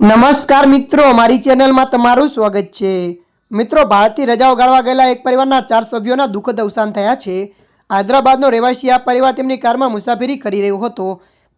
નમસ્કાર મિત્રો મારી ચેનલમાં તમારું સ્વાગત છે. મિત્રો ભારતથી રજાઓ ગાળવા ગયેલા એક પરિવારના ચાર સભ્યોના દુઃખદ અવસાન થયા છે. હૈદરાબાદનો રહેવાસી આ પરિવાર તેમની કારમાં મુસાફરી કરી રહ્યો હતો.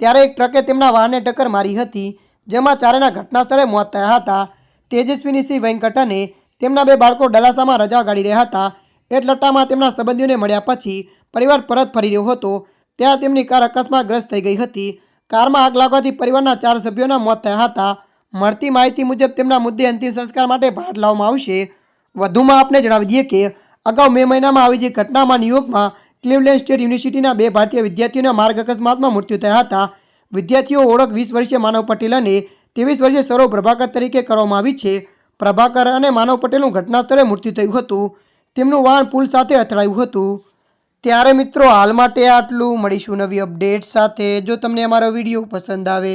ત્યારે એક ટ્રકે તેમના વાહને ટક્કર મારી હતી, જેમાં ચારેના ઘટના સ્થળે મોત થયા હતા. તેજસ્વીની સિંહ વેંકટ અને તેમના બે બાળકો ડલાસામાં રજા ગાળી રહ્યા હતા. એટલટ્ટામાં તેમના સંબંધીઓને મળ્યા પછી પરિવાર પરત ફરી રહ્યો હતો. ત્યાં તેમની કાર અકસ્માતગ્રસ્ત થઈ ગઈ હતી. કારમાં આગ લાગવાથી પરિવારના ચાર સભ્યોના મોત થયા હતા. મળતી માહિતી મુજબ તેમના મુદ્દે અંતિમ સંસ્કાર માટે ભારત લાવવામાં આવશે. વધુમાં આપને જણાવી દઈએ કે અગાઉ મે મહિનામાં આવી જે ઘટનામાં ન્યુયોર્કમાં ક્લિવલેન્ડ સ્ટેટ યુનિવર્સિટીના બે ભારતીય વિદ્યાર્થીઓના માર્ગ અકસ્માતમાં મૃત્યુ થયા હતા. વિદ્યાર્થીઓ ઓળખ વીસ વર્ષીય માનવ પટેલ અને ત્રેવીસ વર્ષીય સૌરવ પ્રભાકર તરીકે કરવામાં આવી છે. પ્રભાકર અને માનવ પટેલનું ઘટના સ્થળે મૃત્યુ થયું હતું. તેમનું વાહન પુલ સાથે અથડાયું હતું. ત્યારે મિત્રો હાલ માટે આટલું. મળીશું નવી અપડેટ સાથે. જો તમને અમારો વીડિયો પસંદ આવે